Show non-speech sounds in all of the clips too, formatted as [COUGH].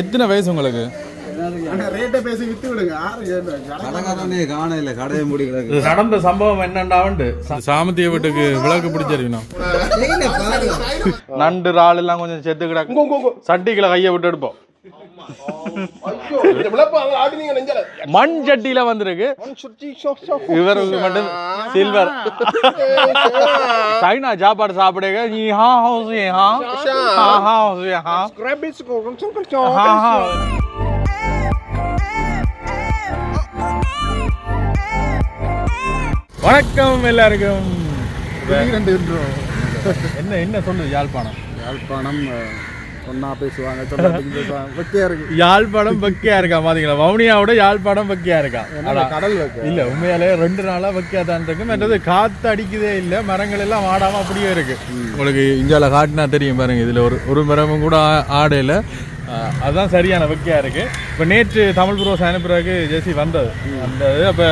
எத்தனை வயசு உங்களுக்கு? நடந்த சம்பவம் என்னண்டாவண்டு சாமத்திய வீட்டுக்கு விளக்கு பிடிச்சிருக்கணும். நண்டு இறால் எல்லாம் கொஞ்சம் செத்து கிடக்கு. சட்டிகளை கையை விட்டு எடுப்போம். மண் சட்டியில வந்திருக்கு. இவருக்கு மட்டும் சில்வர். சைனா சாப்பாடு சாப்பிடுங்க. நீ ஹா ஹவுஸ் ஹா ஹா. ஹவுஸ் ஹா ஹா ஹா வணக்கம் எல்லாருக்கும். என்ன என்ன சொல்லு யாழ்ப்பாணம்? யாழ்ப்பாணம் ஒன்னா பேசுவாங்க பேசுவாங்க வெக்கையா இருக்கு. யாழ்ப்பாணம் பக்கியா இருக்கா பாத்தீங்களா? வவுனியாவோட யாழ்ப்பாணம் பக்கியா இருக்கா? ஏன்னா கடல் இல்ல உண்மையாலே ரெண்டு நாளா பக்கியா தான் இருக்கு மற்றது காத்து அடிக்குதே இல்ல மரங்கள் எல்லாம் ஆடாம அப்படியே இருக்கு. உங்களுக்கு இந்தியால காட்டினா தெரியும் பாருங்க இதுல ஒரு ஒரு மரமும் கூட ஆடையில அதுதான் சரியான வக்கியா இருக்கு. இப்ப நேற்று தமிழ் புரோஸ் அனுப்புறதுக்கு ஜெசி வந்தது. வந்தது. அப்ப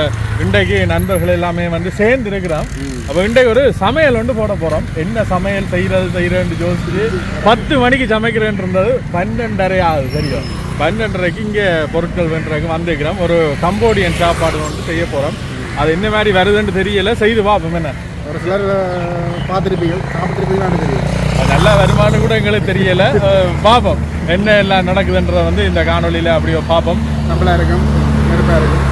இன்றைக்கு நண்பர்கள் எல்லாமே வந்து சேர்ந்து இருக்கிறோம் அப்ப இன்றைக்கு ஒரு சமையல் வந்து போட போறோம். என்ன சமையல் செய்யறது செய்யறேன்னு யோசிச்சு பத்து மணிக்கு சமைக்கிறேன் இருந்தது பன்னெண்டரை ஆகுது சரியா பன்னெண்டரைக்கு இங்கே பொருட்கள் வென்றதுக்கு வந்திருக்கிறோம். ஒரு கம்போடியன் சாப்பாடு வந்து செய்ய போகிறோம் அது என்ன மாதிரி வருதுன்னு தெரியல. செய்து பார்ப்போம் என்ன. ஒரு சிலர் பார்த்திருப்பீங்க சாப்பிட்டிருப்பீங்களான்னு தெரியும் நல்லா வருமானு கூட எங்களுக்கு தெரியல. பார்ப்போம். என்ன எல்லாம் நடக்குதுன்றத வந்து இந்த காணொளியில் அப்படியே பார்ப்போம். நம்மளா இருக்கும். நெருப்பா இருக்கும்.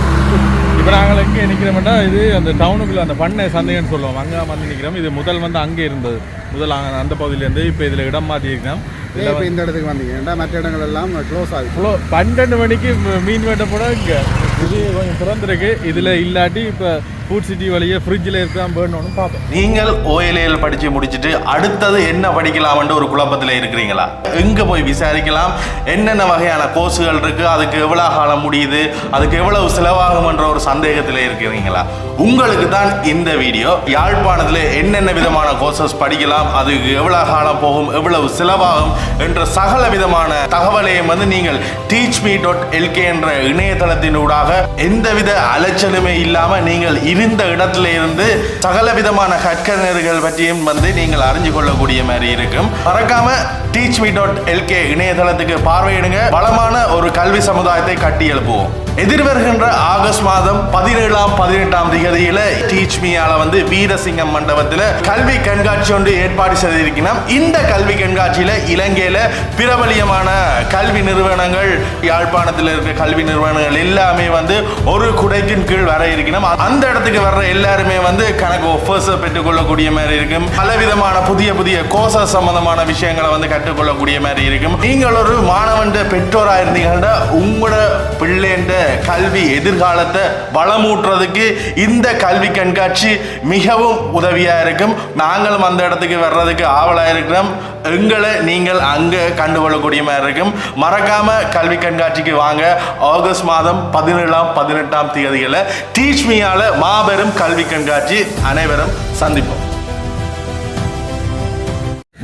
இப்போ நாங்கள் எங்கே நிற்கிறோம்னா இது அந்த டவுனுக்குள்ள அந்த பண்ணை சந்தைன்னு சொல்லுவோம். அங்கே வந்து நிற்கிறோம். இது முதல் வந்து அங்கே இருந்தது. முதல் அந்த பகுதியிலேருந்து இப்போ இதில் இடம் மாற்றி இருக்கிறோம் இப்போ இந்த இடத்துக்கு வந்தீங்க. ஏன்டா மற்ற இடங்கள் எல்லாம் க்ளோஸ் ஆகுது? இவ்வளோ பன்னெண்டு மணிக்கு மீன் வெட்ட போட இங்கே. இது கொஞ்சம் திறந்துருக்கு. இதில் இல்லாட்டி இப்போ ஃபுட் சிட்டி வழியே ஃப்ரிட்ஜில் இருக்கான் வேணும்னு பார்ப்போம். நீங்கள் ஓஎல்ஏல படித்து முடிச்சுட்டு அடுத்தது என்ன படிக்கலாம்னு ஒரு குழப்பத்தில் இருக்கிறீங்களா? எங்கே போய் விசாரிக்கலாம்? என்னென்ன வகையான கோர்ஸுகள் இருக்கு? அதுக்கு எவ்வளோ காலம் முடியுது? அதுக்கு எவ்வளவு செலவாகும்ன்ற ஒரு சந்தேகத்தில் இருக்கிறீங்களா? உங்களுக்கு தான் இந்த வீடியோ. யாழ்ப்பாணத்தில் என்னென்ன விதமான கோர்சஸ் படிக்கலாம்? அதுக்கு எவ்வளோ காலம் போகும்? எவ்வளவு செலவாகும்? என்ற சகல விதமான தகவலையும் வந்து நீங்கள் டீச் மீ டாட் எல்கே என்ற இணையதளத்தினூடாக எந்தவித அலைச்சலுமே இல்லாமல் நீங்கள் இருந்த இடத்துல இருந்து சகல விதமான கற்கனர்கள் பற்றியும் வந்து நீங்கள் அறிஞ்சு கொள்ளக்கூடிய மாதிரி இருக்கும். மறக்காம டீச் மீ டாட் எல்கே இணையதளத்துக்கு பார்வையிடுங்க. வளமான ஒரு கல்வி சமுதாயத்தை கட்டி எழுப்புவோம். எதிர்வருகின்ற ஆகஸ்ட் மாதம் பதினேழாம் பதினெட்டாம் திகதியில டீச் மீயால வந்து வீரசிங்கம் மண்டபத்தில் கல்வி கண்காட்சி ஒன்று ஏற்பாடு செய்திருக்கிறோம். இந்த கல்வி கண்காட்சியில இலங்கையில பிரபலியமான கல்வி நிறுவனங்கள் யாழ்ப்பாணத்தில் இருக்க கல்வி நிறுவனங்கள் எல்லாமே வந்து ஒரு குடைக்கின் கீழ் வர இருக்கணும் அந்த இடத்துக்கு வர்ற எல்லாருமே வந்து கணக்கு ஒஃபர்ஸ் பெற்றுக்கொள்ளக்கூடிய மாதிரி இருக்கும். பலவிதமான புதிய புதிய கோர்சஸ் சம்பந்தமான விஷயங்களை வந்து கற்றுக்கொள்ளக்கூடிய மாதிரி இருக்கும். நீங்கள் ஒரு மாணவன் பெற்றோரா இருந்தீங்கன்னா உங்களோட பிள்ளைன்ற கல்வி எதிர்காலத்தை வளமூட்டுறதுக்கு இந்த கல்வி கண்காட்சி மிகவும் உதவியா இருக்கும். நாங்களும் அந்த இடத்துக்கு வர்றதுக்கு ஆவலா இருக்கிறோம். எங்களை நீங்கள் அங்கே கண்டுகொள்ளக்கூடிய மாதிரி இருக்கும். மறக்காம கல்வி கண்காட்சிக்கு வாங்க. ஆகஸ்ட் மாதம் பதினேழாம் பதினெட்டாம் தேதிகளில் டீச் மீயால மா மாபெரும் கல்வி கண்காட்சி அனைவரும் சந்திப்போம்.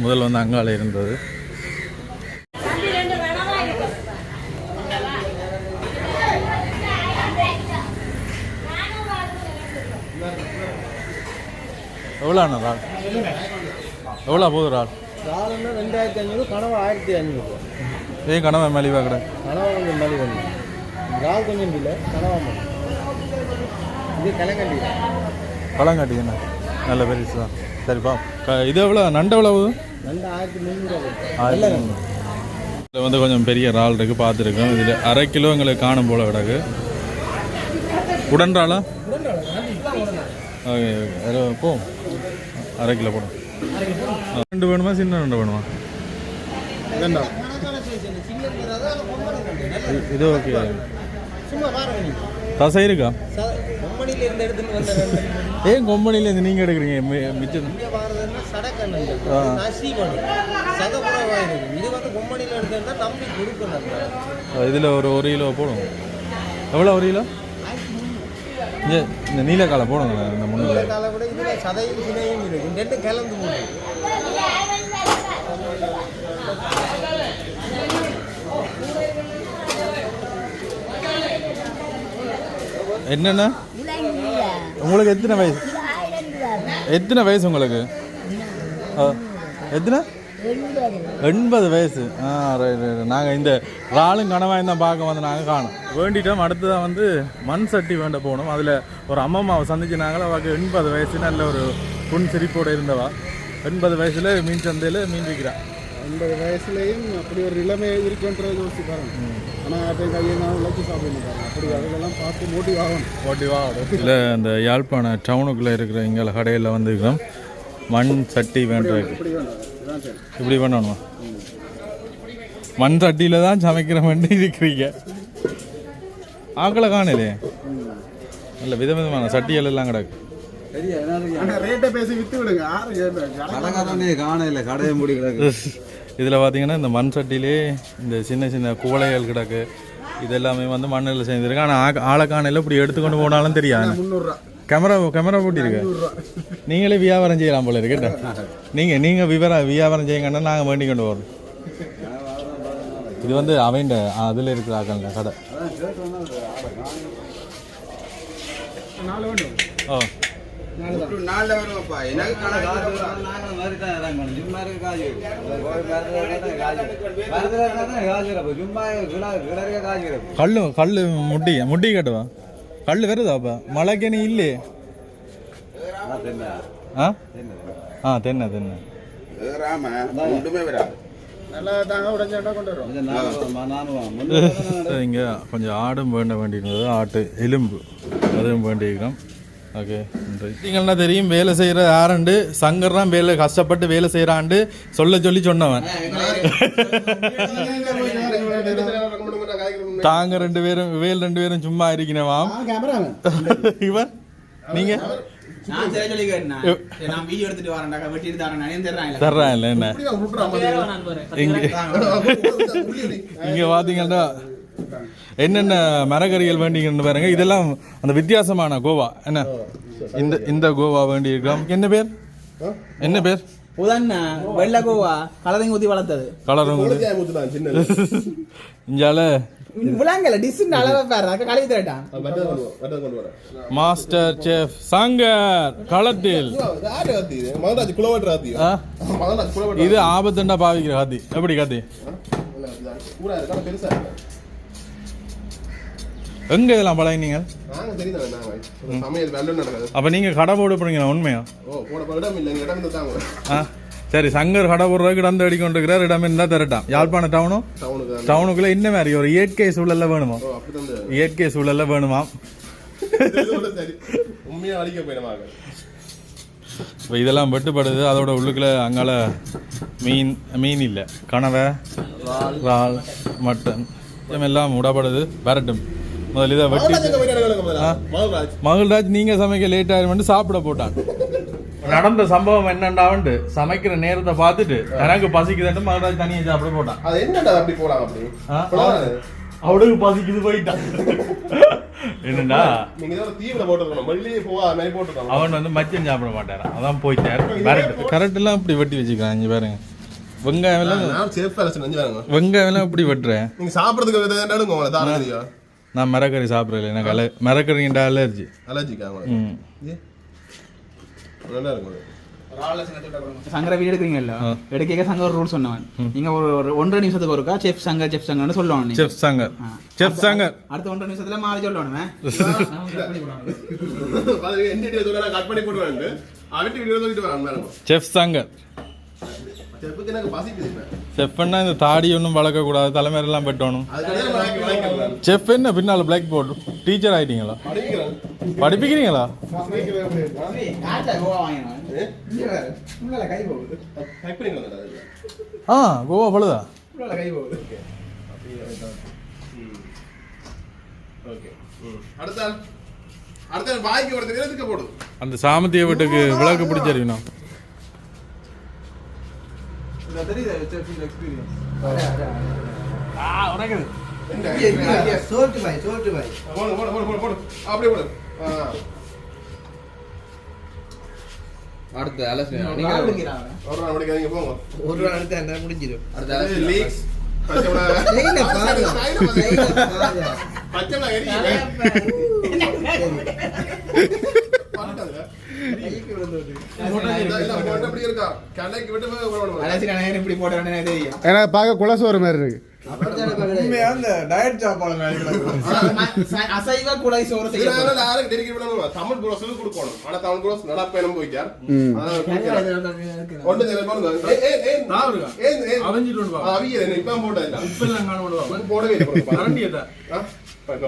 முதல் வந்து அங்கால இருந்தது. எவ்வளோ இறால் எவ்வளோ போகுது இறால் காலம்னா ரெண்டாயிரத்தி ஐநூறு கனவு ஆயிரத்தி ஐநூறு. ஏன் கனவை மலிவா கடை கனவா கொஞ்சம் மலி வந்து இறால் கொஞ்சம் இல்லை கனவா மட்டும். பழங்காட்டி என்ன நல்ல பெருசு தான் சரிப்பா இது எவ்வளோ நண்டு எவ்வளோ போகுது ரெண்டு ஆயிரத்தி முந்நூறு ஆயிரத்தி இதில் வந்து கொஞ்சம் பெரிய இறால் இருக்கு பார்த்துருக்கோம். இதில் அரை கிலோ எங்களுக்கு காணும் போல கிடக்கு உடன் இறாலா ஓகே, ஓகே. போ. அரை கிலோ போடும் ரெண்டு வேணுமா? சின்ன ரெண்டு வேணுமா? இதண்டா இது- இது ஓகே. தசை இருக்கா ரெண்டு ஏன் கொம்பனிலேருந்து நீங்கள் எடுக்கிறீங்க? மிச்சம். இதில் ஒரு ஒரு கிலோ போடும் எவ்வளோ ஒரு கிலோ? இந்த நீலக்காலை போடுங்க இந்த முன்னூறு காலை விட இதில் சதையும் சினையும் இருக்கு. இந்த ரெண்டும் கலந்து போட்டு என்னென்ன? உங்களுக்கு எத்தனை வயசு? எத்தனை வயசு உங்களுக்கு? எத்தனை? எண்பது வயசு. ஆ ரைட் ரைட் நாங்கள் இந்த ராளும் கனவாயும் தான் பார்க்க வந்து நாங்கள் காணும். வேண்டிட்டோம். அடுத்ததான் வந்து மண் சட்டி வேண்ட போகணும் அதில் ஒரு அம்மாவை சந்திச்சு நாங்கள் அவளுக்கு எண்பது வயசு நல்ல ஒரு புன் சிரிப்போடு இருந்தவா. எண்பது வயசில் மீன் சந்தையில் மீன் விற்கிறான் ஐம்பது வயசுலேயும் அப்படி ஒரு நிலைமை இருக்குன்றதை யோசிச்சு பாருங்க. ஆனால் அப்போ கையை நான் உழைச்சி சாப்பிடணும் பாருங்க. அப்படி அதெல்லாம் பார்த்து மோட்டிவ் ஆகணும். ஓட்டிவா இல்லை அந்த யாழ்ப்பாண டவுனுக்குள்ளே இருக்கிற இங்கே கடையில் வந்துருக்கிறோம் மண் சட்டி வேண்டாம் இதான் சரி. இப்படி பண்ணணுமா மண் சட்டியில் தான் சமைக்கிற வேண்டி இருக்கிறீங்க. ஆக்களை காணலையே நல்ல விதவிதமான சட்டிகள் எல்லாம் கிடக்கு. ரேட்டை பேசி விற்று விடுங்க. யாரும் கேட்பாங்க கடைக்காரனே காணல கடையை முடி கிடக்கு. [LAUGHS] இதில் பார்த்தீங்கன்னா இந்த மண் சட்டிலே இந்த சின்ன சின்ன குவளைகள் கிடக்கு. இது எல்லாமே வந்து மண்ணில் சேர்ந்துருக்கு. ஆனால் ஆழக்கானையில் இப்படி எடுத்துக்கொண்டு போனாலும் தெரியாது. கேமரா கேமரா போட்டிருக்கு நீங்களே வியாபாரம் செய்யலாம் போல இருக்கு நீங்கள் நீங்கள் விவர வியாபாரம் செய்யுங்கன்னா நாங்கள் வேண்டி கொண்டு வரோம். இது வந்து அவன் அதில் இருக்கிற ஆக்கல்ல கடை. ஓ நாளில் வருவாப்பா. எனக்கு சும்மா காசு கல்லு கல்லு முட்டி முட்டி கட்டுவா? கல் வருதா அப்போ? மழைக்கு நீ இல்லையே ஆ? ஆ தென்னை தென்னை. நல்லா தாங்க உடஞ்சாண்டா கொண்டு வரோம் சரி, இங்க கொஞ்சம் ஆடும் வேண்ட வேண்டியிருந்தது ஆட்டு எலும்பு. அதுவும் வேண்டியிருக்கிறோம் ஓகே நன்றி. நீங்கன்னா தெரியும் வேலை செய்கிற யாருண்டு? சங்கர் தான் வேலை கஷ்டப்பட்டு வேலை செய்கிறாண்டு சொல்ல சொல்லி சொன்னவன். தாங்க ரெண்டு பேரும் வேல் ரெண்டு பேரும் சும்மா இருக்கிறவாம் கேமராமேன். இவன்? நீங்க? தர்றேன் இல்லை? என்ன? இங்க இங்க பாத்தீங்கன்னா என்னென்ன மரக்கறிகள் வேண்டிங்கன்னு பாருங்க. இதெல்லாம் அந்த வித்தியாசமான கோவா. என்ன? இந்த இந்த கோவா வேண்டி இருக்கிறோம் என்ன பேர்? என்ன பேர்? வெள்ளை கோவா. கலரையும் ஊத்தி வளர்த்தது. கலரும் இஞ்சால? விளாங்கல டிஸ் அளவை பாரு அக்கா கழுவி தரட்டான் மாஸ்டர் செஃப் சங்கர் களத்தில்? இது ஆபத்துண்டா பாவிக்கிற கத்தி எப்படி கத்தி? எங்க இதெல்லாம் பழகினீங்க? அப்ப நீங்க கடை போட போறீங்க உண்மையா? சரி சங்கர் கடை போடுறதுக்கு இடம் தேடி கொண்டிருக்கிறார் இடம் இருந்தா தரட்டாம் யாழ்ப்பாண டவுனும் டவுனுக்கு டவுனுக்குள்ள என்ன மாதிரி ஒரு இயற்கை சூழல்ல வேணுமா? இயற்கை சூழல்ல வேணுமா? இப்போ இதெல்லாம் வெட்டுப்படுது அதோட உள்ளுக்குள்ள அங்கால மீன் மீன் இல்லை. கனவை இறால். மட்டன் எல்லாம் விடப்படுது வரட்டும். முதல்ல இதை வெட்டி மகள்ராஜ் நீங்க சமைக்க லேட் ஆயிரும் சாப்பிட போட்டான். நடந்த சம்பவம் என்னண்டாவண்டு சமைக்கிற நேரத்தை பார்த்துட்டு எனக்கு பசிக்குதுன்ட்டு மகள்ராஜ் தனியாக சாப்பிட போட்டான். அது என்னடா அப்படி போலாம் அப்படி. அவளுக்கு பசிக்குது போயிட்டான். என்னடா அவன் வந்து மச்சம் சாப்பிட மாட்டாரான் அதான் போயிட்டார் கரெக்ட் கரெக்ட் எல்லாம் இப்படி வெட்டி வச்சுக்கிறான் இங்க பாருங்க. வெங்காயம் எல்லாம் வெங்காயம் எல்லாம் இப்படி வெட்டுறேன்? நீங்க சாப்பிடுறதுக்கு நான் மரக்கறி சாப்பிடல எனக்கு அல மரக்கறிங்கிட்ட அலர்ஜி அலர்ஜிக்கா? நல்லா இருக்கும். சங்கர வீடியோ எடுக்கிறீங்கல்ல? எடுக்க சங்கர் ஒரு ரூல் சொன்னவன். நீங்க ஒரு ஒன்றரை நிமிஷத்துக்கு ஒருக்கா செஃப் சங்கர் செஃப் சங்கர்னு சொல்லுவாங்க. செஃப் சங்கர் செஃப் சங்கர் அடுத்த ஒன்றரை நிமிஷத்துல மாறி சொல்லணுமே அது எந்த வீடியோ சொல்ல கட் பண்ணி போட்டுருவாங்க அவட்டி வீடியோ சொல்லிட்டு வரான் மேடம். செஃப் சங்கர் செப்புக்கு எனக்கு பசிக்குது இப்ப செஃப்னா இந்த தாடி ஒன்றும் வளர்க்கக்கூடாது தலைமையெல்லாம் வெட்டணும். செஃப் என்ன பின்னால் பிளாக் போர்டு டீச்சர் ஆயிட்டீங்களா? படிக்கிறேன். படிப்பிக்கிறீங்களா? ஆ கோவா பழுதா அந்த சாமத்திய வீட்டுக்கு விளக்கு பிடிச்சிருக்கணும் இந்த தெரியுது chef experience Salt Bae Salt Bae போடு போடு போடு போடு போடு அப்படியே போடு ஆ. அடுத்த அலசி ஒரு நாள் படிக்காதீங்க போங்க ஒரு நாள் அடுத்த என்ன. பச்சை பாருங்க பச்சை மிளகா ஏன்னா பார்க்க குலசோறு மாதிரி இருக்கு அசைவ குலை சோறு? தமிழ் க்கு கொடுக்கணும். ஆனா தமிழ் நடப்பயணம் போய்க்கார். அதான் கொடுக்கிறார். ஒன்று போடவே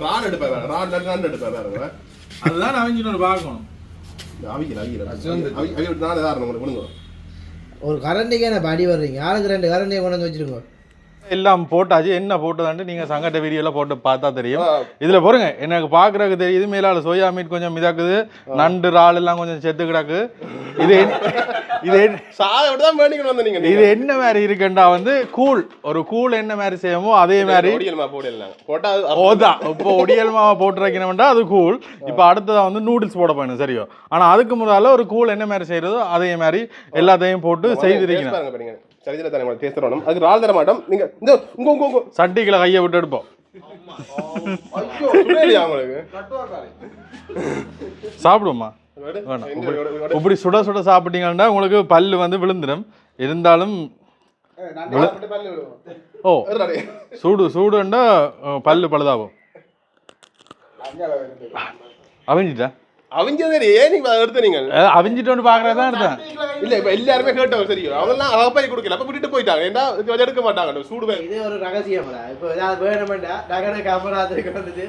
ராட் எடுப்பேன் ராட் எடுப்பேன். அதுதான் அவஞ்சிட்டு வந்து பார்க்கணும் அவிக்கல, அவிக்கல. அவி- அவி உங்களுக்கு விடுங்க. ஒரு படி வர்றீங்க ஆளுக்கு ரெண்டு கரண்டியை கொண்டு வந்து வச்சிருக்கோம் எல்லாம் போட்டாச்சு. என்ன போட்டதான்ட்டு நீங்க சங்கட்ட வீடியோல போட்டு பார்த்தா தெரியும். இதுல பாருங்க எனக்கு பாக்குறதுக்கு தெரியுது மேலால சோயா மீட் கொஞ்சம் மிதாக்குது. நண்டு இறால் எல்லாம் கொஞ்சம் செத்து கிடக்கு. இது இது. இது என்ன மாதிரி இருக்குண்டா வந்து கூழ். ஒரு கூழ் என்ன மாதிரி செய்யமோ அதே மாதிரி இப்போ ஒடியல் மாவை போட்டு வைக்கணும்டா அது கூழ். இப்போ அடுத்ததா வந்து நூடுல்ஸ் போட போயணும் சரியோ. ஆனா அதுக்கு முன்னால ஒரு கூழ் என்ன மாதிரி செய்யறதோ அதே மாதிரி எல்லாத்தையும் போட்டு taste சரிதில தானே உங்களுக்கு taste வரணும். அதுக்கு ரால் தர மாட்டோம். நீங்க இந்த உங்க உங்க உங்க சட்டிகளை கையை விட்டு எடுப்போம் ஐயோ சுடலையா உங்களுக்கு சாப்பிடுவோமா. வேணாம் இப்படி- விடு, விடு. இப்படி சுட சுட சாப்பிட்டீங்கன்னா உங்களுக்கு பல்லு வந்து விழுந்துடும் இருந்தாலும் ஓ. சூடு சூடுண்டா பல்லு பழுதாகும் அவிஞ்சிட்டா அவிஞ்சது ஏன் நீங்க எடுத்து நீங்க அஹ், அவிஞ்சிட்டு வந்து பாக்குறதா எடுத்தேன் இல்ல இப்ப எல்லாருமே கேட்டவர் தெரியும் அவங்கெல்லாம் அகப்பாய் கொடுக்கல. அப்ப விட்டுட்டு போயிட்டாங்க. ஏன்னா எடுக்க மாட்டாங்க. சூடு வே- இது ஒரு ரகசியம்டா இப்போ ஏதாவது வேணுமெண்டா டகன காமராஜருக்கு வந்துட்டு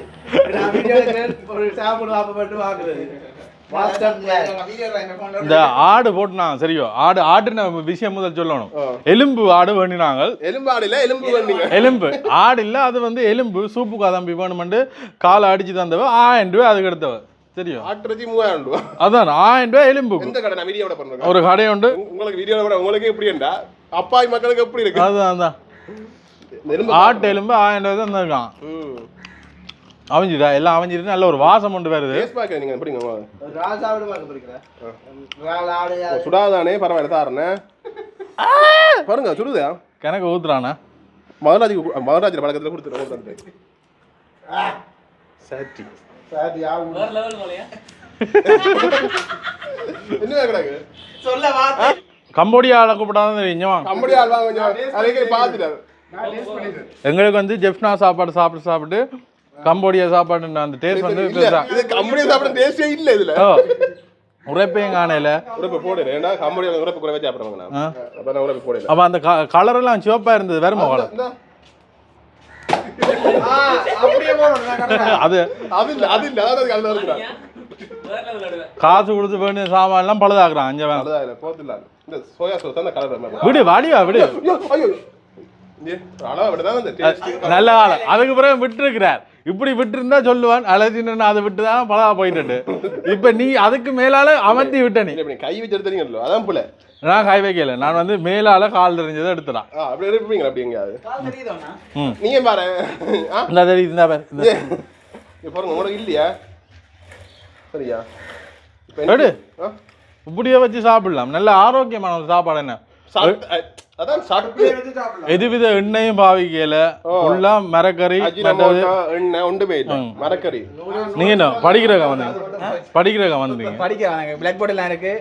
நான் வீடியோ எடுக்கிறேன், ஒரு சாப்பிடு மட்டும் வாங்குறது. பிளான் இந்த ஆடு போட்டுனா சரியோ. ஆடு ஆடுன விஷயம் முதல் சொல்லணும். எலும்பு ஆடு வேணினாங்க. எலும்பாடு இல்ல எலும்பு எலும்பு. ஆடு இல்ல அது வந்து எலும்பு சூப்பு காதம்பி வேணுமெண்டு காலை அடிச்சு தந்தவ ஆயிரம் ரூபாய் அதுக்கு எடுத்தவ. தெரியும் ஆட்டுறச்சி மூவாயிரம் ரூபாய் அதான் ஆயிரம் ரூபாய் எலும்புக்கு எந்த கடை நான் வீடியோட பண்றேன் ஒரு கடை உண்டு உங்களுக்கு வீடியோட விட உங்களுக்கு எப்படி இருந்தா அப்பாய் மக்களுக்கு எப்படி இருக்கு அதுதான் அதான் எலும்பு ஆட்டு எலும்பு ஆயிரம் ரூபாய் தான் தந்திருக்கான் ம். அவிஞ்சிட்டா எல்லாம் அவிஞ்சிட்டு நல்ல ஒரு வாசம் கொண்டு வருது நீங்க எப்படிங்க சுடாதானே பரவாயில்ல தாரணே பாருங்க சுடுதா கிணக்கு ஊத்துறானா மகராஜ் மகராஜ் பழக்கத்துல கொடுத்துருவோம் [LAUGHS] என்ன சொல்ல வார்த்தை. கூப்பிடாதான் ஆள் வாங்க கொஞ்சம் அதைக்கு பார்த்துட்டாரு எங்களுக்கு வந்து ஜெப்னா சாப்பாடு சாப்பிட்டு சாப்பிட்டு கம்போடியா சாப்பாடு அந்த டேஸ்ட் வந்து இது கம்படி சாப்பிட டேஸ்டே இல்ல இதுல. உரைப்பையும் காணையில உரைப்பு போடல. ஏன்னா கம்படி உரைப்பு சாப்பிடுவாங்க நான் ஆ. அப்ப நான் உரைப்பு போடல. அப்ப அந்த கலர் எல்லாம் சிவப்பா இருந்தது வேற போகணும் அது அது இல்ல அது இல்ல அதாவது அதுல காசு கொடுத்து வேணும் சாமான் எல்லாம் பழுதாக்குறான் அஞ்சு இல்ல போத்து இல்ல. இந்த சோயா சோஸ் அந்த கலர் விடு வாடிவா விடு. ஐயோ அளவா விடதான் நல்ல ஆளு. அதுக்கு பிறகு விட்டு இருக்கிறார் இப்படி விட்டு இருந்தா சொல்லுவான் அலசின்னு அதை விட்டு தான் பழகா போயிட்டு இப்ப நீ அதுக்கு மேலால அமர்த்தி விட்ட நீ. கை வச்சு எடுத்தீங்கல்ல அதான் புல நான் கை வைக்கல நான் வந்து மேலால கால் தெரிஞ்சதை எடுத்துறான் அப்படி எடுப்பீங்களா அப்படி எங்கேயாவது நீங்க பாரு? இந்த தெரியுது இந்த பாரு பாருங்க உங்களுக்கு இல்லையா? சரியா? இப்ப எடு. இப்படியே வச்சு சாப்பிடலாம். நல்ல ஆரோக்கியமான ஒரு சாப்பாடு என்ன? எதுவித எண்ணெயும் பாவிக்கல. ஃபுல்லா மரக்கறி எண்ணெய் ஒன்றுமே இல்லை. மரக்கறி. நீங்க என்ன படிக்கிறக்கா வந்தீங்க? படிக்கிறக்கா வந்துட்டீங்க படிக்க வாங்க பிளாக் போர்ட் எல்லாம் இருக்கு.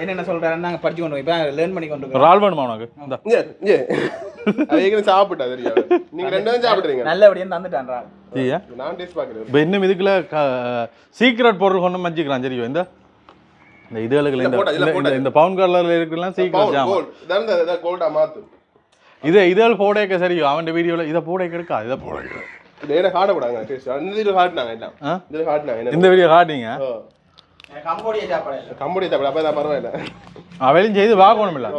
என்னென்ன சொல்றாருன்னு நாங்க படிச்சு கொண்டு இப்போ லேர்ன் பண்ணி கொண்டு இருக்கோம். ரால் வேணுமா உனக்கு? இந்த. இங்கே இங்கே அது ஏற்கனவே சாப்பிட்டா தெரியாது. நீங்க ரெண்டு சாப்பிடுறீங்க நல்லபடியா தந்துட்டான்றா சரியா நான் டேஸ்ட் இப்போ இன்னும் இதுக்குள்ள சீக்ரெட் பொருள் கொண்டு மஞ்சிக்கிறான் தெரியும் இந்த. இந்த இதுகளுக்கு இந்த இந்த- பவுன் கலர்ல இருக்கலாம் கோல்ட் கோல்டா மாத்து. இது இதழ் போடைக்க சரியும் அவன் வீடியோல இதை போடைக்க இருக்கா? இதை போடைக்க இது என்ன காட்டக்கூடாங்க டேஸ்ட் இந்த இதில் எல்லாம்? இதில் என்ன? இந்த வீடியோ காட்டிங்க ஓ. கம்போடியா சாப்பாடு. கம்பெனி சாப்பிட அப்போ தான் பரவாயில்ல அவளையும் செய்து பார்க்கணும் இல்ல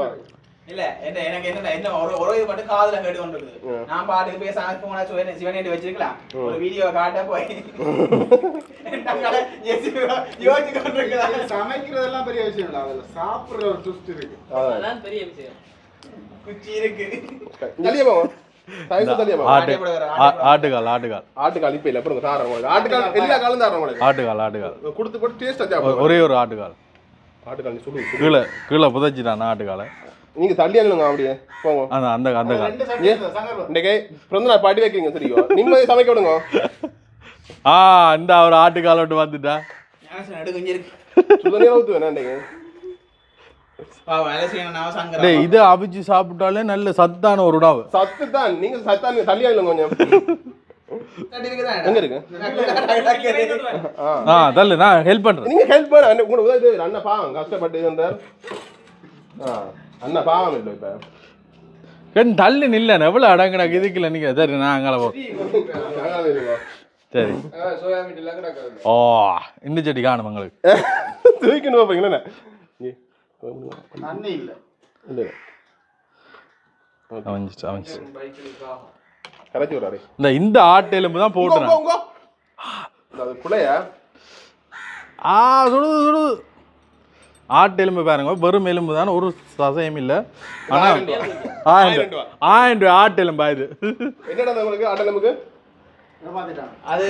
இல்ல என்ன எனக்கு என்ன என்ன ஒரு ஒரு இது மட்டும் காதுல கேட்டு கொண்டு இருக்குது ம். நான் பாட்டுக்கு போய் சாமி போனா சிவனே சிவனேட்டு வச்சிருக்கலாம் ஒரு வீடியோ காட்ட போய் யோசிச்சு கொண்டு இருக்கிறாங்க சமைக்கிறதெல்லாம் பெரிய விஷயம் இல்லை அதில் சாப்பிட்ற ஒரு ட்விஸ்ட் இருக்கு அதான் குச்சி இருக்கு தள்ளியா போவோம் ஆட்டு ஆ- ஆட்டுக்கால் ஆட்டுக்கால் ஆட்டுக்கால் இப்போ இல்லை அப்புறம் தாரம் உங்களுக்கு ஆட்டுக்கால் எல்லா காலும் தாரம் உங்களுக்கு ஆட்டுக்கால் ஆட்டுக்கால் கொடுத்து போட்டு டேஸ்ட் ஒ- வச்சா ஒரே ஒரு ஆட்டுக்கால் ஆட்டுக்கால் நீ சொல்லு கீழே கீழே புதைச்சிட்டான் ஆட்டுக்காலை நீங்க தள்ளி அழுங்க அப்படியே போங்க. அந்த அந்த அந்த கால் இன்னைக்கு பிறந்த நாள் பாட்டி வைக்கிறீங்க சரியா நிம்மதி சமைக்க விடுங்க. ஆ இந்த ஒரு வந்துட்டா வேலை செய்யணும் நான் சங்கரா. டேய் இதை அவிச்சு சாப்பிட்டாலே நல்ல சத்தான ஒரு உணவு. சத்து தான் நீங்க சத்தான் தள்ளியா இல்லை கொஞ்சம். எங்க இருக்கு? ஆ. ஆ தள்ளு நான் ஹெல்ப் பண்றேன். நீங்க ஹெல்ப் பண்ண செய்யுங்க. அண்ணன் பாவம் கஷ்டப்பட்டு இருந்தார். ஆ அண்ணன் பாவம் இல்லை இப்ப. கண் தள்ளு நில்ல எவ்வளவு அடங்குனா இதுக்குல நீங்க சரி நான் அங்கே போ. சரி. ஓ இந்த செடி காணும் உங்களுக்கு. இல்லை. இல்லை அமைஞ்சிச்சு அமைஞ்சிச்சு கரைச்சி விடாரு இந்த இந்த ஆட்டு எலும்பு தான் போட்டுறேன். அது புள்ளையா ஆ சுடுது சுடுது. ஆட்டு எலும்பு பாருங்க. வெறும் எலும்பு தான் ஒரு சசையும் இல்லை. ஆனா ஆயிரம் ரூபாய். ஆயிரம் ரூபாய். ஆட்டு எலும்பா இது. என்னடா உங்களுக்கு? அடல் நமக்கு அது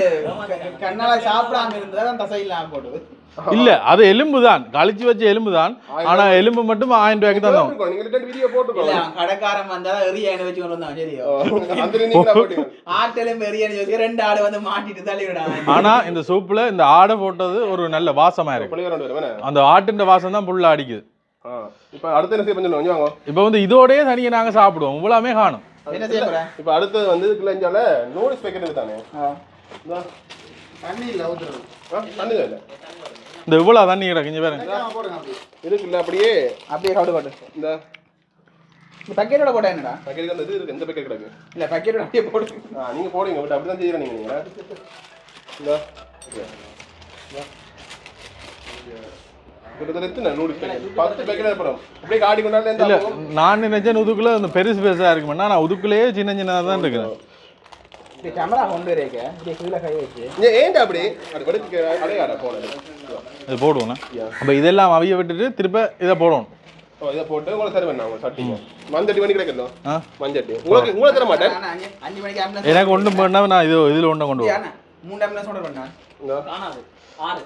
கண்ணால சாப்பிடாம இருந்தா தான் தசை இல்லாம போடுது இல்ல அது எலும்பு தான் கழிச்சு வச்ச எலும்பு தான் ஆனா எலும்பு மட்டும் ஆயிரம் ரூபாய்க்கு தான் வீடியோ கடைக்காரன் வந்தா எரியானு வச்சு கொண்டு வந்தான் சரியோ. அந்த நீங்க போட்டீங்க ஆட்டிலும் எரியானு வச்சு ரெண்டு ஆடு வந்து மாட்டிட்டு தள்ளி விடான் ஆனா இந்த சூப்ல இந்த ஆடை போட்டது ஒரு நல்ல வாசமா இருக்கு? அந்த ஆட்டின் வாசம் தான் புல்ல அடிக்குது. இப்ப அடுத்த என்ன செய்ய கொஞ்சம் கொஞ்சம் வாங்க. இப்போ வந்து இதோடயே தனியாக நாங்க சாப்பிடுவோம். இவ்வளவுமே காணும். என்ன செய்ய போற இப்ப அடுத்தது வந்து கிளஞ்சால நூடுல்ஸ் பேக்கெட் தானே? இந்தா. தண்ணி இல்லை ஊற்றுறது ஆ, தண்ணி தான் இல்ல. இந்த இவ்வளவு தண்ணி கிடக்கு இங்க பாருங்க. அப்படி இருக்குல்ல அப்படியே? அப்படியே சாப்பிட்டு போட்டு இந்த. பக்கெட்டோட போட்டா என்னடா? பேக்கெட் அந்த இது இருக்கு எந்த பேக்கெட் கிடக்கு. இல்ல பக்கெட்டோட அப்படியே போட்டு ஆ நீங்க போடுங்க பட் அப்படிதான் செய்யறீங்க நீங்க நீங்க. இந்த. ஓகே. இந்த. இல்ல நான் நினைச்சேன் உதுக்குள்ள அந்த பெருசு பெருசா இருக்குமென்னா நான் உதுக்குள்ளேயே சின்ன சின்னதா தான் இது போடுவோண்ணா. அப்ப இதெல்லாம் அவிய விட்டுட்டு திருப்ப இதை போடணும். இதை போட்டு உங்களை சரி மஞ்சட்டி கிடைக்கணும் மஞ்சட்டி. உங்களுக்கு உங்களுக்கு தர மாட்டேன். எனக்கு ஒன்றும் பண்ணா நான் இது இதுல ஒன்றும் கொண்டு வரேன்? மூணு ஆறு.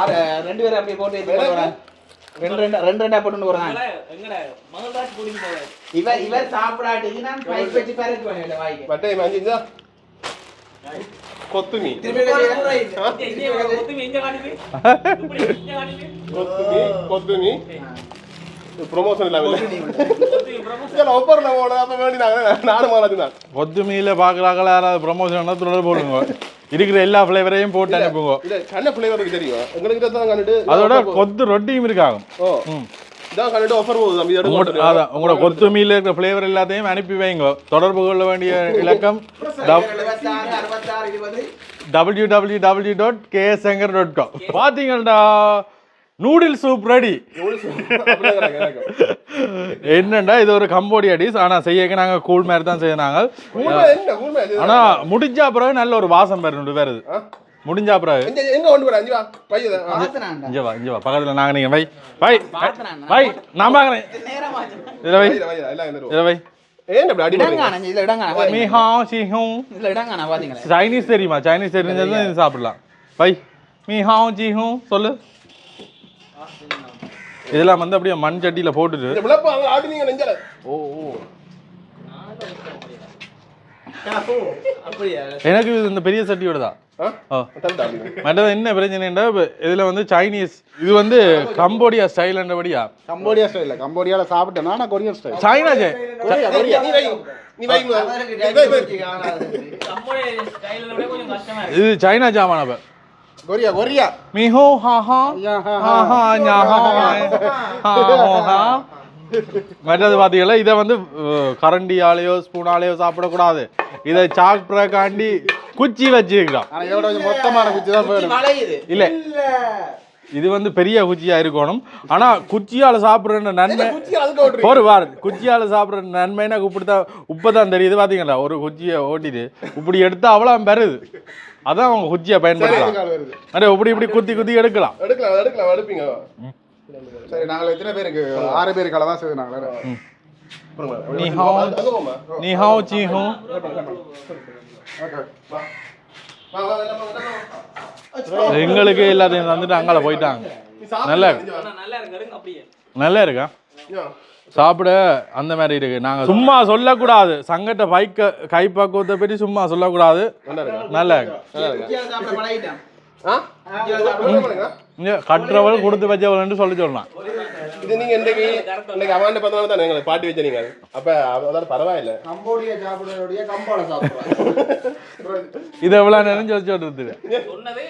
ஆறு ரெண்டு பேரும் அப்படியே போட்டு ரெண்டு ரெண்டு ரெண்டு ரெண்டா போட்டு வராங்க இவர் இவர் சாப்பிடாட்டுக்கு நான் வச்சு பண்ணல வாய்க்கு. பட்டை கொத்துமி. கொத்துமி கொத்துமி ப்ரொமோஷன் இல்லாம இல்ல. ஒப்பர்ல அப்ப நானும் மாலாச்சு தான் கொத்துமீல பாக்குறாங்களா யாராவது ப்ரமோஷன் தொடர்பு போடுங்க. இருக்கிற எல்லா ஃப்ளேவரையும் போட்டு அனுப்புங்க. இல்ல கண்ண ஃபிளேவர் தெரியும்? எங்களுக்கு தான் கண்டுட்டு அதோட கொத்து ரொட்டியும் இருக்காகும் ஓ. ம். இதான் கண்டுட்டு ஆஃபர் போகுது தம்பி உங்களோட எடுத்து அதான் உங்களோட கொத்துமீல இருக்கிற ஃப்ளேவர் எல்லாத்தையும் அனுப்பி வைங்க. தொடர்பு கொள்ள வேண்டிய [LAUGHS] இலக்கம் டபிள்யூ டபிள்யூ டபிள்யூ டாட் கேஎஸ்எங்கர் டாட் காம் பார்த்தீங்கள்டா நூடில் சூப் ரெடி என்னண்டா இது ஒரு கம்போடியா டிஷ் ஆனா செய்யக்க நாங்க கூழ் மாதிரி தான் செய்யறாங்க? ஆனா முடிஞ்சா பிறகு நல்ல ஒரு வாசம் வருது ஆ? முடிஞ்சா பிறகு. எங்க கொண்டு போற? அஞ்சு வா. இங்க வா இங்க வா. பக்கத்துல நாங்க நீங்க வை வை பார்த்தனாண்டா வை நான் பாக்குறேன். வை. வை இதுல இடங்கான மீ ஹா சி ஹூ இதுல இடங்கான பாத்தீங்களா? சைனீஸ் தெரியுமா? சைனீஸ் தெரிஞ்சது சாப்பிடலாம். வை மீ ஹா ஜி ஹூ சொல்லு. இதெல்லாம் வந்து அப்படியே மண் சட்டியில போட்டுட்டு. ஓ ஓ. எனக்கு இது இந்த பெரிய சட்டியோட தான். மற்றது என்ன பிரச்சனைண்டா இதுல வந்து சைனீஸ் இது வந்து கம்போடியா ஸ்டைல்ன்றபடியா கம்போடியா ஸ்டைலில் கம்போடியாவில் சாப்பிட்டேன் ஆனால் கொரியன் ஸ்டைல் சைனா. இது சைனா ஜாமான் அப்ப. கொரியா கொரியா மிஹோ ஹா ஹா யா, ஹா, ஹா ஹா ஞா ஹா ஹா ஹா ஹோ ஹா மற்றது பார்த்தீங்களா இதை வந்து கரண்டியாலேயோ ஸ்பூனாலேயோ சாப்பிடக்கூடாது. இதை சாப்பிட்றக்காண்டி குச்சி வச்சுக்கலாம். ஆனால் எவ்வளோ கொஞ்சம் மொத்தமான குச்சி தான் போயிடும். இல்ல. இது வந்து பெரிய குச்சியா இருக்கணும். ஆனா குச்சியால சாப்பிடுற நன்மை குச்சி. ஒரு வார். குச்சியால சாப்பிடுற நன்மைனா இப்படித்தான் உப்பதான் தெரியுது பாத்தீங்களா? ஒரு குச்சியை ஓட்டிட்டு இப்படி எடுத்தா அவ்வளவு பெருது. அதான் அவங்க குச்சியை பயன்படுத்தலாம். கால் அடே இப்படி இப்படி குத்தி குத்தி எடுக்கலாம். எடுக்கலாம் எடுக்கலாம் எடுப்பீங்க. சரி நாங்கள் எத்தனை பேருக்கு ஆறு பேருக்கு தான் செய்து நாங்கள் நீ ஹாவ் அங்க போமா நீ ஹாவ் சீ ஹூ வா வா வெள்ள போ, வெள்ள போ. எங்களுக்கு எல்லாத்தையும் தந்துட்டு அங்கால போயிட்டாங்க. நல்லா. நல்லா இருக்கா? யா. சாப்பிட அந்த மாதிரி இருக்கு நாங்க சும்மா சொல்லக்கூடாது சங்கட்ட பைக்க கைப்பக்குவத்தை பற்றி சும்மா சொல்லக்கூடாது நல்லா இருக்கா? இது கட்டுறவள் கொடுத்து வச்சவள்னு சொல்லி சொல்லலாம் நீங்க இன்றைக்கு இன்னைக்கு அவன் பார்த்தா தான் எங்களுக்கு பாட்டி வச்ச நீங்க அப்ப அதாவது பரவாயில்ல கம்போடியா சாப்பிடுறதுடைய கம்போட சாப்பிடுறோம் இது எவ்வளவு நேரம் சொல்லி சொல்றது சொன்னது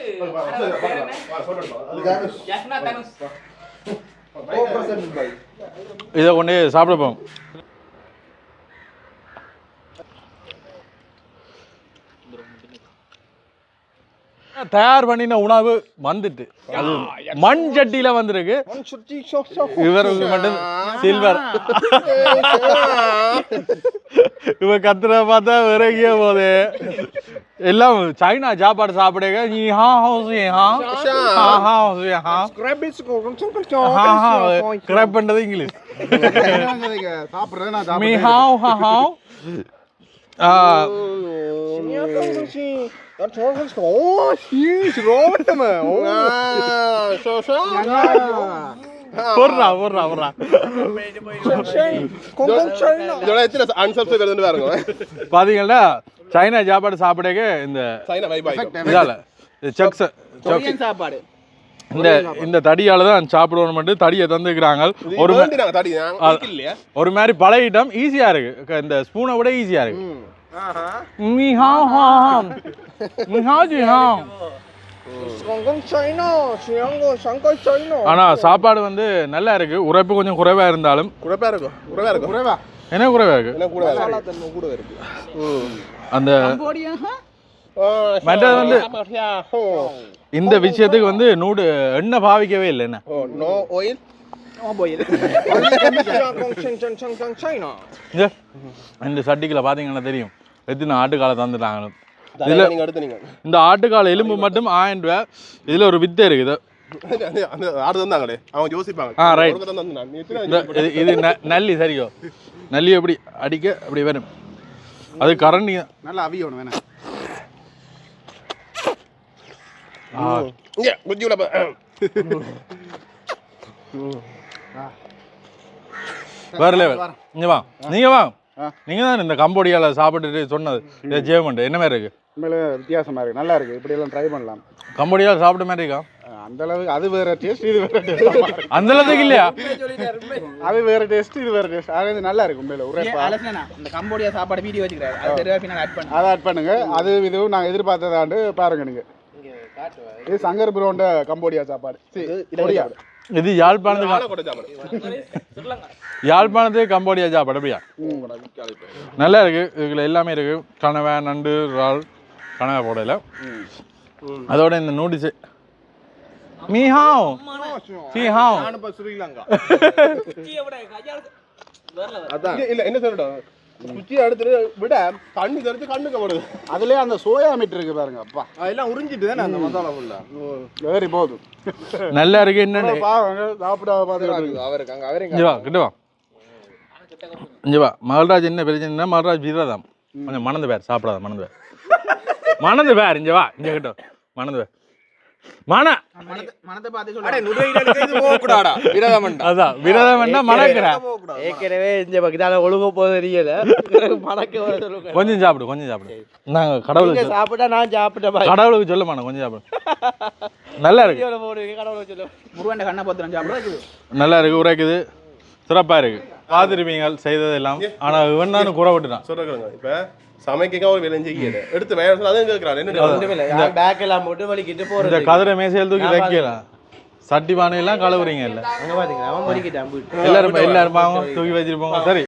இதை கொண்டு சாப்பிட போவோம். தயார் பண்ணின உணவு வந்துட்டு. அது மண் சட்டியில வந்திருக்கு. இவருக்கு மட்டும் சில்வர் [LAUGHS] இவ கத்துற பார்த்தா விறகிய போது. எல்லாம் சைனா சாப்பாடு சாப்பிடுங்க. நீ ஹா ஹவுஸ் ஹா? ஹா ஹா ஹவுஸ் ஹா? ஹா ஹா கிராப் பண்றது இங்கிலீஷ். சாப்பிடுறது நான் மீ சாப்பிடுறேன். ஹாவ் ஹா ஹாவ் ஆ. போடுறா போடுறா போடுறா. இதோட எத்தனை அன்சப்ஸ்கிரைப் இருந்து பாருங்க. பாத்தீங்கன்னா சைனா சாப்பாடு சாப்பிடக்க இந்த சைனா இதால செக்ஸ் சாப்பாடு. இந்த இந்த தடியால தான் சாப்பிடணும் மட்டும் தடியை தந்துக்கிறாங்க. ஒரு ஒரு மாதிரி பழகிட்டோம் ஈஸியா இருக்கு. இந்த ஸ்பூனை விட ஈஸியா இருக்கு. ஆனா சாப்பாடு வந்து நல்லா இருக்கு. உரைப்பு கொஞ்சம் குறைவா இருந்தாலும். குறைப்பா இருக்கும். குறைவா இருக்கும். குறைவா? என்ன குறைவா இருக்கு? அந்த கம்போடியா மற்றது வந்து இந்த விஷயத்துக்கு வந்து நூடு எண்ணெய் பாவிக்கவே இல்லை என்ன? நோ ஆயில் இந்த சட்டிக்குள்ள பாத்தீங்கன்னா தெரியும். எத்தனை ஆட்டுக்காலை தந்துட்டாங்க இதுல நீங்க அடுத்து நீங்க. இந்த ஆட்டுக்கால எலும்பு மட்டும் ஆயிரம் ரூபாய் இதுல ஒரு வித்தை இருக்குது. இது- நல்லி சரியோ நல்லி எப்படி அடிக்க அப்படி வரும். அது கரண்டி. நல்லா அவியணும் வேணா இங்க உள்ள பா- வேற லெவல் இங்க வா. நீங்க வா. நீங்க தான் இந்த கம்போடியால சாப்பிட்டுட்டு சொன்னது. இந்த ஜேமெண்ட் என்ன மாதிரி இருக்கு? உண்மையிலே வித்தியாசமா இருக்கு. நல்லா இருக்கு. இப்படி எல்லாம் ட்ரை பண்ணலாம். கம்போடியால சாப்பிட்ட மாதிரி இருக்கா? அந்த அளவுக்கு அது வேற டேஸ்ட் இது வேற டேஸ்ட் அந்த அளவுக்கு இல்லையா? அது வேற டேஸ்ட் இது வேற டேஸ்ட் அது நல்லா இருக்கு உண்மையில உரைப்பா. அலசனா இந்த கம்போடியா சாப்பாடு வீடியோ வச்சுக்கிறாரு. அது தெரியாது ஆட் பண்ண. அதை ஆட் பண்ணுங்க. அது இதுவும் நாங்கள் எதிர்பார்த்ததாண்டு பாருங்க நீங்க. இது சங்கர் ப்ரோண்ட கம்போடியா சாப்பாடு. கொரியா இது யாழ்ப்பாணத்துக்கு ஆளை கொண்டு சாப்பிடு. யாழ்ப்பாணத்து கம்போடியா சாப்பாடு அப்படியா? நல்லா இருக்கு. இதுல எல்லாமே இருக்கு. கனவை நண்டு இறால் கனவை போடல. அதோட இந்த நூடில்ஸ் மீஹாவ் மீஹாவ் இங்க இல்ல என்ன சொல்லட்டும் குச்சி எடுத்துட்டு விட கண்ணு தெரிஞ்சு கண்ணுக்கு போடுது அதுலயே அந்த சோயா மீட் இருக்கு பாருங்க அப்பா. அதெல்லாம் உறிஞ்சிட்டு தானே அந்த மசாலா ஃபுல்லா வேறி போதும். நல்லா இருக்கு என்னன்னு. பாருங்க சாப்பிட பார்த்து அவருக்கு அங்க அவரே இங்க வா கிட்ட வா. இங்க வா. மகள்ராஜ் என்ன பிரச்சனைனா மகள்ராஜ் விரதம் கொஞ்சம் மணந்து பேர் சாப்பிடாத மணந்து பேர். மணந்து பேர் இங்க வா இங்க கிட்ட. மணந்து பேர். மன சொல்லுங்க ஏற்கனவே இந்த பக்கத்தால ஒழுங்க போது தெரியல. சொல்லுங்க. கொஞ்சம் சாப்பிடு கொஞ்சம் சாப்பிடு. நாங்க கடவுளுக்கு சாப்பிட்டா நான் சாப்பிட்ட மாதிரி. கடவுளுக்கு சொல்ல மாட்டோம் கொஞ்சம் சாப்பிடு. நல்லா இருக்கு. சொல்லு. முருகன் கண்ணை பத்திரம் சாப்பிடுறது நல்லா இருக்கு உரைக்குது. சிறப்பா இருக்கு. பார்த்துருப்பீங்க செய்தது எல்லாம் ஆனா இவன் தான் குறை விட்டுட்டான் சொல்றேங்க இப்ப சமைக்க ஒரு வேலை செய்யல எடுத்து வேலை சொன்னா அதையும் கேட்கறாரு. என்ன பேக் எல்லாம் போட்டு வலிக்கிட்டு இந்த போறது கதிரை மேசையில் தூக்கி வைக்கலாம் சட்டி பானையெல்லாம் கழுவுறீங்க இல்ல? அங்க பாத்தீங்களா அவன் வலிக்கிட்டான் எல்லாரும் எல்லாரும் பாவம் தூக்கி வச்சிருப்போம். சரி.